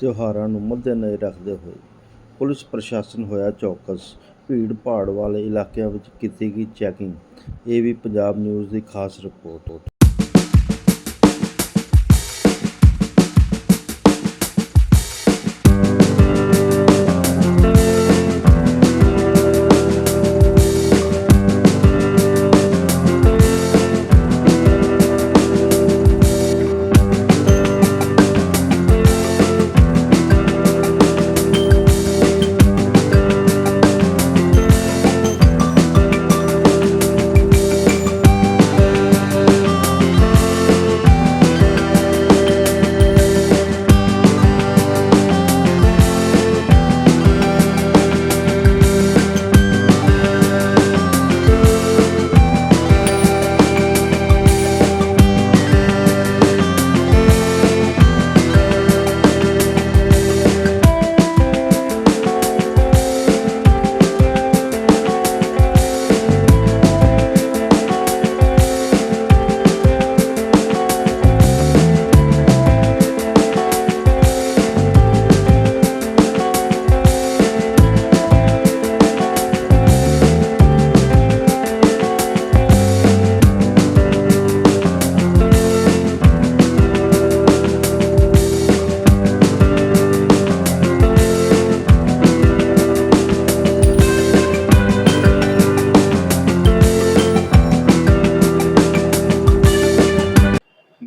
ਤਿਉਹਾਰਾਂ ਨੂੰ ਮੱਦੇਨਜ਼ਰ ਰੱਖਦੇ ਹੋਏ ਪੁਲਿਸ ਪ੍ਰਸ਼ਾਸਨ ਹੋਇਆ ਚੌਕਸ। ਭੀੜ ਭਾੜ ਵਾਲੇ ਇਲਾਕਿਆਂ ਵਿੱਚ ਕੀਤੀ ਗਈ ਚੈਕਿੰਗ ਇਹ ਵੀ ਪੰਜਾਬ ਨਿਊਜ਼ ਦੀ ਖਾਸ ਰਿਪੋਰਟ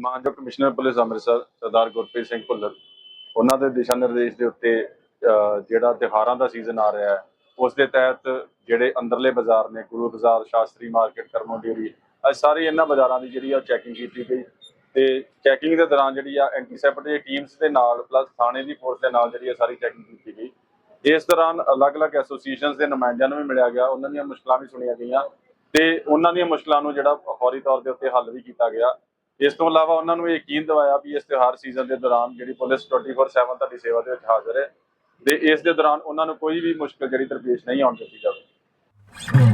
ਮਾਨਯੋਗ ਕਮਿਸ਼ਨਰ ਪੁਲਿਸ ਅੰਮ੍ਰਿਤਸਰ, ਸਰਦਾਰ ਗੁਰਪ੍ਰੀਤ ਸਿੰਘ ਭੁੱਲਰ, ਉਹਨਾਂ ਦੇ ਦਿਸ਼ਾ ਨਿਰਦੇਸ਼ ਦੇ ਉੱਤੇ ਜਿਹੜਾ ਤਿਉਹਾਰਾਂ ਦਾ ਸੀਜ਼ਨ ਆ ਰਿਹਾ ਹੈ, ਉਸ ਦੇ ਤਹਿਤ ਜਿਹੜੇ ਅੰਦਰਲੇ ਬਾਜ਼ਾਰ ਨੇ, ਗੁਰੂ ਬਾਜ਼ਾਰ, ਸ਼ਾਸਤਰੀ ਮਾਰਕੀਟ, ਕਰਮੋ ਡੇਰੀ ਅੱਜ ਸਾਰੇ ਇਹਨਾਂ ਬਾਜ਼ਾਰਾਂ ਦੀ ਜਿਹੜੀ ਆ ਚੈਕਿੰਗ ਕੀਤੀ ਗਈ ਤੇ ਚੈਕਿੰਗ ਦੇ ਦੌਰਾਨ ਜਿਹੜੀ ਆ ਐਂਟੀਸੈਪਟ ਦੀ ਟੀਮਸ ਦੇ ਨਾਲ ਪਲੱਸ ਥਾਣੇ ਦੀ ਫੋਰਸ ਦੇ ਨਾਲ ਜਿਹੜੀ ਆ ਸਾਰੀ ਚੈਕਿੰਗ ਕੀਤੀ ਗਈ। ਇਸ ਦੌਰਾਨ ਅਲੱਗ-ਅਲੱਗ ਐਸੋਸੀਏਸ਼ਨਸ ਦੇ ਨੁਮਾਇੰਦਿਆਂ ਨੂੰ ਵੀ ਮਿਲਿਆ ਗਿਆ, ਉਹਨਾਂ ਦੀਆਂ ਮੁਸ਼ਕਲਾਂ ਵੀ ਸੁਣੀਆਂ ਗਈਆਂ ਤੇ ਉਹਨਾਂ ਦੀਆਂ ਮੁਸ਼ਕਲਾਂ ਨੂੰ ਜਿਹੜਾ ਫੌਰੀ ਤੌਰ ਦੇ ਉੱਤੇ ਹੱਲ ਵੀ ਕੀਤਾ ਗਿਆ। ਇਸ ਤੋਂ ਇਲਾਵਾ ਉਹਨਾਂ ਨੂੰ ਯਕੀਨ ਦਿਵਾਇਆ ਵੀ ਇਸ ਤਿਉਹਾਰ ਸੀਜ਼ਨ ਦੇ ਦੌਰਾਨ ਜਿਹੜੀ ਪੁਲਿਸ 24/7 ਤੁਹਾਡੀ ਸੇਵਾ ਦੇ ਵਿੱਚ ਹਾਜ਼ਰ ਹੈ। ਤੇ ਇਸ ਦੇ ਦੌਰਾਨ ਉਹਨਾਂ ਨੂੰ ਕੋਈ ਵੀ ਮੁਸ਼ਕਲ ਜਿਹੜੀ ਦਰਪੇਸ਼ ਨਹੀਂ ਆਉਣ ਦਿੱਤੀ ਜਾਵੇ